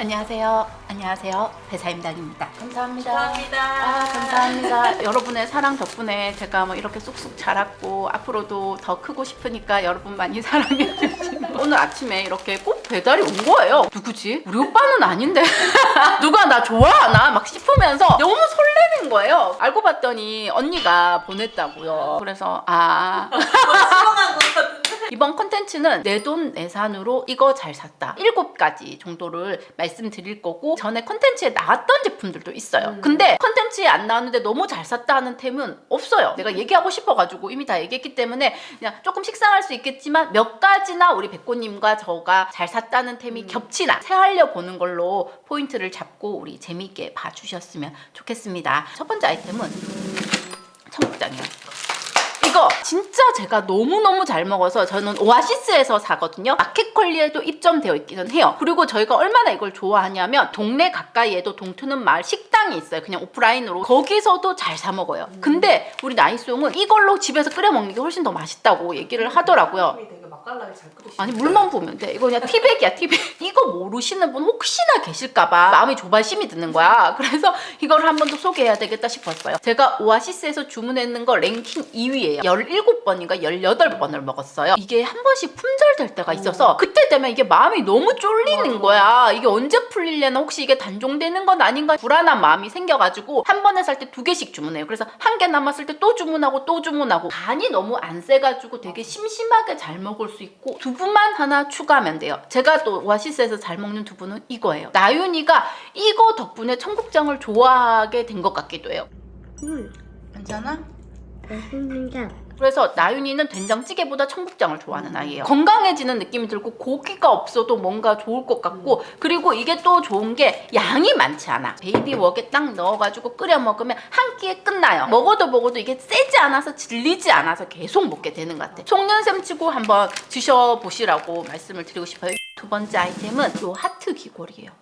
안녕하세요. 안녕하세요. 배사임당입니다. 감사합니다. 감사합니다. 아, 감사합니다. 여러분의 사랑 덕분에 제가 뭐 이렇게 쑥쑥 자랐고 앞으로도 더 크고 싶으니까 여러분 많이 사랑해 주시고 오늘 아침에 이렇게 꼭 배달이 온 거예요. 누구지? 우리 오빠는 아닌데 누가 나 좋아하나 막 싶으면서 너무 설레는 거예요. 알고 봤더니 언니가 보냈다고요. 그래서 아 수긍한 것 같은데. 이번 컨텐츠는 내 돈 내산으로 이거 잘 샀다. 일곱 가지 정도를 말씀드릴 거고 전에 컨텐츠에 나왔던 제품들도 있어요. 음. 근데 컨텐츠에 안 나왔는데 너무 잘 샀다 하는 템은 없어요. 내가 얘기하고 싶어가지고 이미 다 얘기했기 때문에 그냥 조금 식상할 수 있겠지만 몇 가지나 우리 백고님과 저가 잘 샀다는 템이 음. 겹치나 새알려 보는 걸로 포인트를 잡고 우리 재미있게 봐주셨으면 좋겠습니다. 첫 번째 아이템은 청국장이에요. 이거 진짜 제가 너무너무 잘 먹어서 저는 오아시스에서 사거든요. 마켓컬리에도 입점되어 있기는 해요. 그리고 저희가 얼마나 이걸 좋아하냐면 동네 가까이에도 동트는 마을 식당이 있어요. 그냥 오프라인으로. 거기서도 잘 사 먹어요. 근데 우리 나이송은 이걸로 집에서 끓여 먹는 게 훨씬 더 맛있다고 얘기를 하더라고요. 맛깔나게 잘 끓이시네. 아니 물만 보면 돼. 이거 그냥 티백이야 티백. 이거 모르시는 분 혹시나 계실까봐 마음이 조바심이 드는 거야. 그래서 이걸 한 번 더 소개해야 되겠다 싶었어요. 제가 오아시스에서 주문했는 거 랭킹 2위예요. 17번인가 18번을 먹었어요. 이게 한 번씩 품절될 때가 있어서 그때 되면 이게 마음이 너무 쫄리는. 거야. 이게 언제 풀릴려나 혹시 이게 단종되는 건 아닌가 불안한 마음이 생겨가지고 한 번에 살 때 두 개씩 주문해요. 그래서 한 개 남았을 때 또 주문하고 또 주문하고 간이 너무 안 세가지고 되게 심심하게 잘 먹을 수 있고 두부만 하나 추가하면 돼요. 제가 또 오아시스에서 잘 먹는 두부는 이거예요. 나윤이가 이거 덕분에 청국장을 좋아하게 된 것 같기도 해요. 음, 괜찮아? 맛있습니다. 그래서 나윤이는 된장찌개보다 청국장을 좋아하는 아이예요. 건강해지는 느낌이 들고 고기가 없어도 뭔가 좋을 것 같고 그리고 이게 또 좋은 게 양이 많지 않아. 베이비 웍에 딱 넣어가지고 끓여 먹으면 한 끼에 끝나요. 먹어도 먹어도 이게 세지 않아서 질리지 않아서 계속 먹게 되는 것 같아. 속년샘 치고 한번 드셔보시라고 말씀을 드리고 싶어요. 두 번째 아이템은 요 하트 귀걸이에요.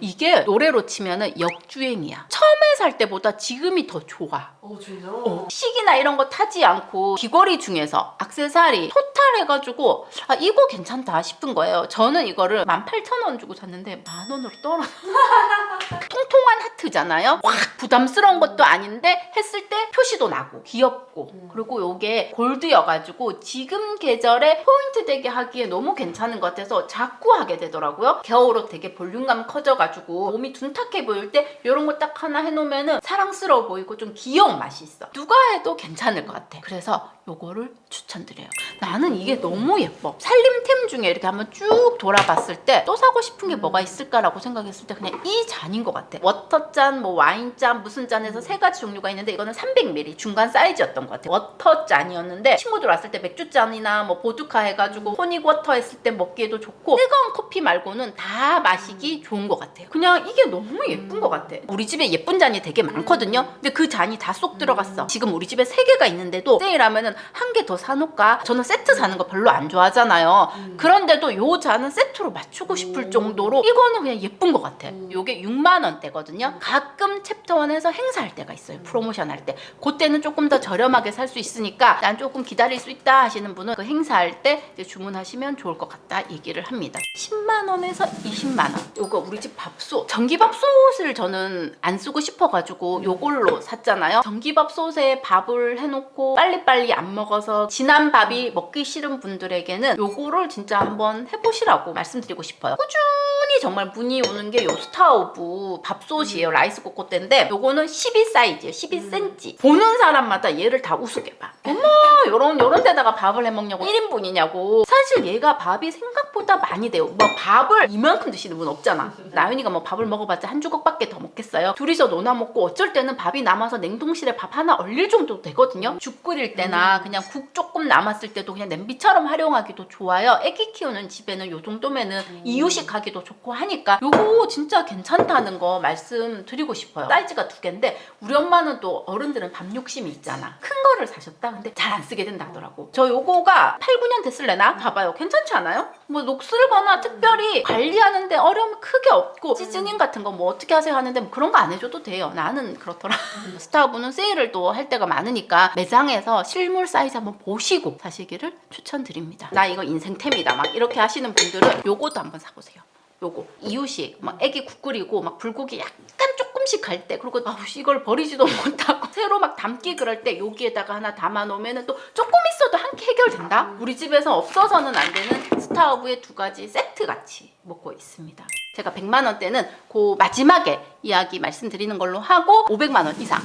이게 노래로 치면은 역주행이야. 처음에 살 때보다 지금이 더 좋아. 어 진짜. 어, 식이나 이런 거 타지 않고 귀걸이 중에서 악세사리 토탈 해가지고 아 이거 괜찮다 싶은 거예요. 저는 이거를 18,000원 주고 샀는데 만 원으로 떨어. 통통한 하트잖아요. 확 부담스러운 것도 아닌데 했을 때 표시도 나고 귀엽고 음. 그리고 요게 골드여가지고 지금 계절에 포인트 되게 하기에 너무 괜찮은 것 같아서 자꾸 하게 되더라고요. 겨울옷 되게 볼륨감 커져가지고 몸이 둔탁해 보일 때 이런 거 딱 하나 해놓으면은 사랑스러워 보이고 좀 귀여운 맛이 있어. 누가 해도 괜찮을 것 같아. 그래서 요거를 추천드려요. 나는 이게 너무 예뻐. 살림템 중에 이렇게 한번 쭉 돌아봤을 때 또 사고 싶은 게 뭐가 있을까라고 생각했을 때 그냥 이 잔인 것 같아. 워터잔, 뭐 와인잔, 무슨 잔에서 세 가지 종류가 있는데 이거는 300ml 중간 사이즈였던 것 같아. 워터잔이었는데 친구들 왔을 때 맥주잔이나 뭐 보드카 해가지고 토닉 워터 했을 때 먹기에도 좋고 뜨거운 커피 말고는 다 마시기 좋은 것 같아요. 그냥 이게 너무 예쁜 것 같아. 우리 집에 예쁜 잔이 되게 많거든요. 근데 그 잔이 다 쏙 들어갔어. 지금 우리 집에 세 개가 있는데도 세일하면은 한 개 더 사놓을까? 저는 세트 사는 거 별로 안 좋아하잖아요. 음. 그런데도 요 잔은 세트로 맞추고 싶을 오. 정도로 이거는 그냥 예쁜 것 같아. 음. 요게 6만 원 대거든요. 가끔 챕터원에서 행사할 때가 있어요. 프로모션 할 때. 그때는 조금 더 저렴하게 살 수 있으니까 난 조금 기다릴 수 있다 하시는 분은 그 행사할 때 주문하시면 좋을 것 같다 얘기를 합니다. 10만 원에서 20만 원. 요거 우리 집 밥솥. 전기밥솥을 저는 안 쓰고 싶어가지고 요걸로 샀잖아요. 전기밥솥에 밥을 해놓고 빨리빨리 안 먹어서 진한 밥이 먹기 싫은 분들에게는 요거를 진짜 한번 해보시라고 말씀드리고 싶어요. 꾸준히 정말 문의 오는 게 요 스타오브 밥솥이에요. 라이스 코코대인데 요거는 12 사이즈예요. 12cm. 보는 사람마다 얘를 다 우습게 봐. 어머 요런 요런 데다가 밥을 해 먹냐고 1인분이냐고. 사실 얘가 밥이 생각 보다 많이 돼요. 뭐 밥을 이만큼 드시는 분 없잖아. 나윤이가 뭐 밥을 먹어봤자 한 주걱밖에 더 먹겠어요. 둘이서 논아 먹고 어쩔 때는 밥이 남아서 냉동실에 밥 하나 얼릴 정도 되거든요. 죽 끓일 때나 그냥 국 조금 남았을 때도 그냥 냄비처럼 활용하기도 좋아요. 애기 키우는 집에는 요 정도면은 이유식 하기도 좋고 하니까 요거 진짜 괜찮다는 거 말씀드리고 싶어요. 사이즈가 두 개인데 우리 엄마는 또 어른들은 밥 욕심이 있잖아. 큰 거를 사셨다. 근데 잘 안 쓰게 된다 하더라고. 저 요거가 8, 9년 됐을래나? 봐봐요. 괜찮지 않아요? 뭐 녹슬거나 특별히 관리하는데 어려움이 크게 없고 시즈닝 같은 거 뭐 어떻게 하세요 하는데 뭐 그런 거 안 해줘도 돼요. 나는 그렇더라. 스타브는 세일을 또 할 때가 많으니까 매장에서 실물 사이즈 한번 보시고 사시기를 추천드립니다. 나 이거 인생템이다 막 이렇게 하시는 분들은 요것도 한번 사보세요. 요거 이유식 막 애기 국 끓이고 막 불고기 약간 조금씩 갈 때 그리고 아우 씨, 이걸 버리지도 못하고 새로 막 담기 그럴 때 여기에다가 하나 담아 놓으면은 또 조금 있어도 한 끼 해결된다 우리 집에서 없어서는 안 되는 스타우브의 두 가지 세트 같이 먹고 있습니다. 제가 100만 원대는 그 마지막에 이야기 말씀드리는 걸로 하고 500만 원 이상.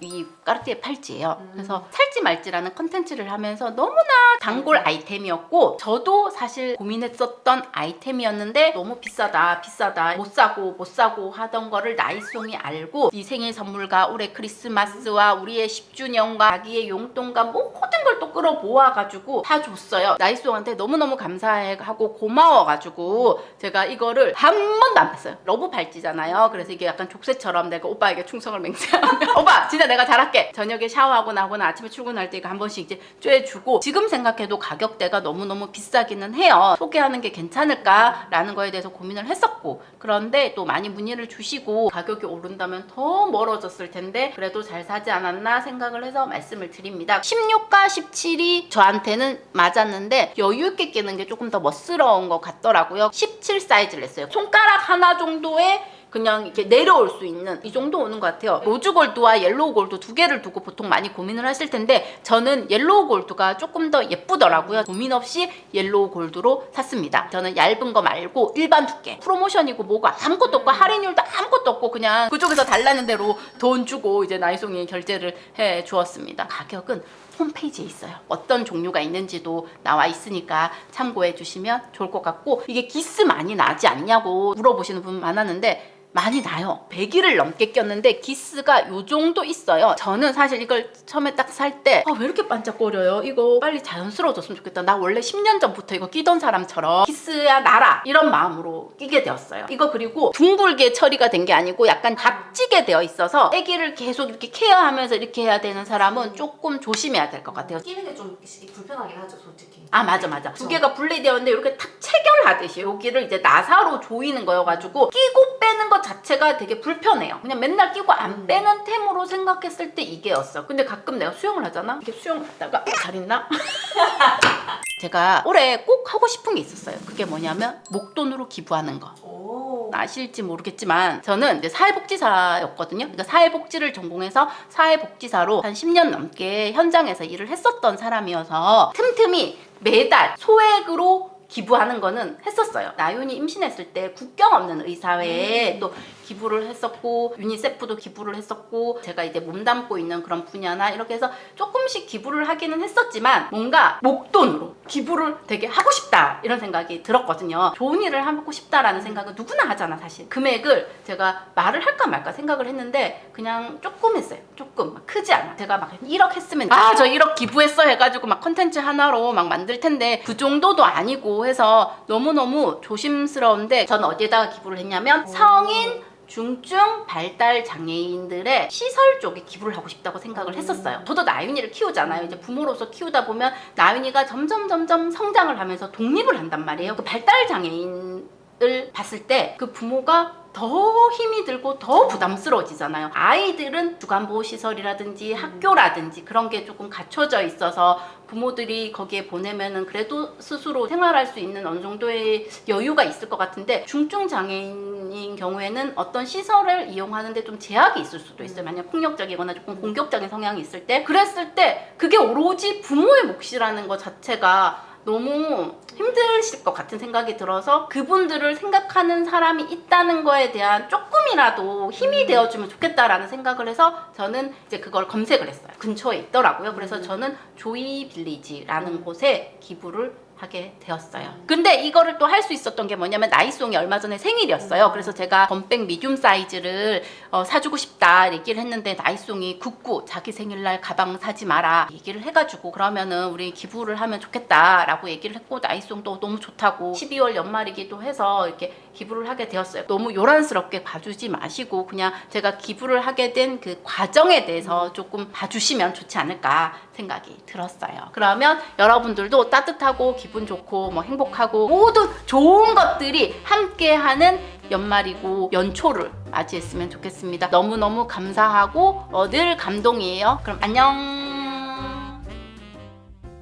이 까르띠에 팔찌예요. 그래서 살지 말지라는 컨텐츠를 하면서 너무나 단골 아이템이었고 저도 사실 고민했었던 아이템이었는데 너무 비싸다 비싸다 못 사고 못 사고 하던 거를 나이송이 알고 이 생일 선물과 올해 크리스마스와 우리의 10주년과 자기의 용돈과 모든 걸 또 끌어모아가지고 사줬어요. 나이송한테 너무너무 감사하고 고마워가지고 제가 이거를 한 번도 안 뺐어요. 러브 팔찌잖아요. 그래서 이게 약간 족쇄처럼 내가 오빠에게 충성을 맹세하면 오빠 진짜 내가 잘할게. 저녁에 샤워하고 나거나 아침에 출근할 때 이거 한 번씩 이제 쬐주고 지금 생각해도 가격대가 너무너무 비싸기는 해요. 소개하는 게 괜찮을까라는 거에 대해서 고민을 했었고 그런데 또 많이 문의를 주시고 가격이 오른다면 더 멀어졌을 텐데 그래도 잘 사지 않았나 생각을 해서 말씀을 드립니다. 16과 17이 저한테는 맞았는데 여유 있게 끼는 게 조금 더 멋스러운 것 같더라고요. 17 사이즈를 냈어요. 손가락 하나 정도의 그냥 이렇게 내려올 수 있는 이 정도 오는 것 같아요. 로즈 골드와 옐로우 골드 두 개를 두고 보통 많이 고민을 하실 텐데 저는 옐로우 골드가 조금 더 예쁘더라고요. 고민 없이 옐로우 골드로 샀습니다. 저는 얇은 거 말고 일반 두께. 프로모션이고 뭐고 아무것도 없고 할인율도 아무것도 없고 그냥 그쪽에서 달라는 대로 돈 주고 이제 나이송이 결제를 해 주었습니다. 가격은 홈페이지에 있어요. 어떤 종류가 있는지도 나와 있으니까 참고해 주시면 좋을 것 같고 이게 기스 많이 나지 않냐고 물어보시는 분 많았는데 많이 나요. 100일을 넘게 꼈는데 기스가 요 정도 있어요. 저는 사실 이걸 처음에 딱 살 때 아, 왜 이렇게 반짝거려요? 이거 빨리 자연스러워졌으면 좋겠다. 나 원래 10년 전부터 이거 끼던 사람처럼 기스야 나라 이런 마음으로 끼게 되었어요. 이거 그리고 둥글게 처리가 된 게 아니고 약간 각지게 되어 있어서 아기를 계속 이렇게 케어하면서 이렇게 해야 되는 사람은 조금 조심해야 될 것 같아요. 끼는 게 좀 불편하긴 하죠, 솔직히. 아 맞아 맞아 두 개가 분리되어 있는데 이렇게 탁 체결하듯이 여기를 이제 나사로 조이는 거여가지고 끼고 빼는 것 자체가 되게 불편해요 그냥 맨날 끼고 안 빼는 템으로 생각했을 때 이게였어 근데 가끔 내가 수영을 하잖아 이게 수영을 하다가 어, 잘 있나? 제가 올해 꼭 하고 싶은 게 있었어요 그게 뭐냐면 목돈으로 기부하는 거 오. 아실지 모르겠지만 저는 이제 사회복지사였거든요. 그러니까 사회복지를 전공해서 사회복지사로 한 10년 넘게 현장에서 일을 했었던 사람이어서 틈틈이 매달 소액으로 기부하는 거는 했었어요. 나윤이 임신했을 때 국경 없는 의사회에 또 기부를 했었고 유니세프도 기부를 했었고 제가 이제 몸담고 있는 그런 분야나 이렇게 해서 조금씩 기부를 하기는 했었지만 뭔가 목돈으로 기부를 되게 하고 싶다 이런 생각이 들었거든요. 좋은 일을 하고 싶다라는 생각은 누구나 하잖아 사실. 금액을 제가 말을 할까 말까 생각을 했는데 그냥 조금 했어요. 조금 막 크지 않아. 제가 막 1억 했으면 아 저 1억 기부했어 해가지고 막 컨텐츠 하나로 막 만들 텐데 그 정도도 아니고 해서 너무너무 조심스러운데 저는 어디에다가 기부를 했냐면 성인 중증 발달 장애인들의 시설 쪽에 기부를 하고 싶다고 생각을 했었어요. 저도 나윤이를 키우잖아요. 이제 부모로서 키우다 보면 나윤이가 점점 점점 성장을 하면서 독립을 한단 말이에요. 그 발달 장애인 을 봤을 때 그 부모가 더 힘이 들고 더 부담스러워지잖아요. 아이들은 주간보호시설이라든지 학교라든지 그런 게 조금 갖춰져 있어서 부모들이 거기에 보내면은 그래도 스스로 생활할 수 있는 어느 정도의 여유가 있을 것 같은데 중증 장애인인 경우에는 어떤 시설을 이용하는데 좀 제약이 있을 수도 있어요. 만약 폭력적이거나 조금 공격적인 성향이 있을 때 그랬을 때 그게 오로지 부모의 몫이라는 것 자체가 너무 힘드실 것 같은 생각이 들어서 그분들을 생각하는 사람이 있다는 거에 대한 조금이라도 힘이 되어주면 좋겠다라는 생각을 해서 저는 이제 그걸 검색을 했어요. 근처에 있더라고요. 그래서 저는 조이 빌리지라는 곳에 기부를 하게 되었어요. 근데 이거를 또 할 수 있었던 게 뭐냐면 나이송이 얼마 전에 생일이었어요. 그래서 제가 범백 미디움 사이즈를 어, 사주고 싶다 얘기를 했는데 나이송이 굳고 자기 생일날 가방 사지 마라 얘기를 해가지고 그러면은 우리 기부를 하면 좋겠다라고 얘기를 했고 나이송도 너무 좋다고 12월 연말이기도 해서 이렇게 기부를 하게 되었어요. 너무 요란스럽게 봐주지 마시고 그냥 제가 기부를 하게 된 그 과정에 대해서 조금 봐주시면 좋지 않을까 생각이 들었어요. 그러면 여러분들도 따뜻하고 기분 좋고 뭐 행복하고 모든 좋은 것들이 함께하는 연말이고 연초를 맞이했으면 좋겠습니다. 너무너무 감사하고 어, 늘 감동이에요. 그럼 안녕.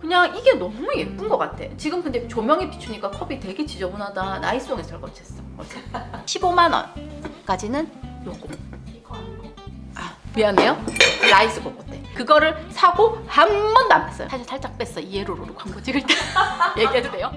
그냥 이게 너무 예쁜 것 같아. 지금 근데 조명에 비추니까 컵이 되게 지저분하다. 나이송에서 설거지했어. 어제. 15만 원까지는 요거. 아 미안해요. 라이스 고거때 그거를 사고 한 번도 안 뺐어요. 사실 살짝 뺐어. 이에로로로 광고 찍을 때 얘기해도 돼요?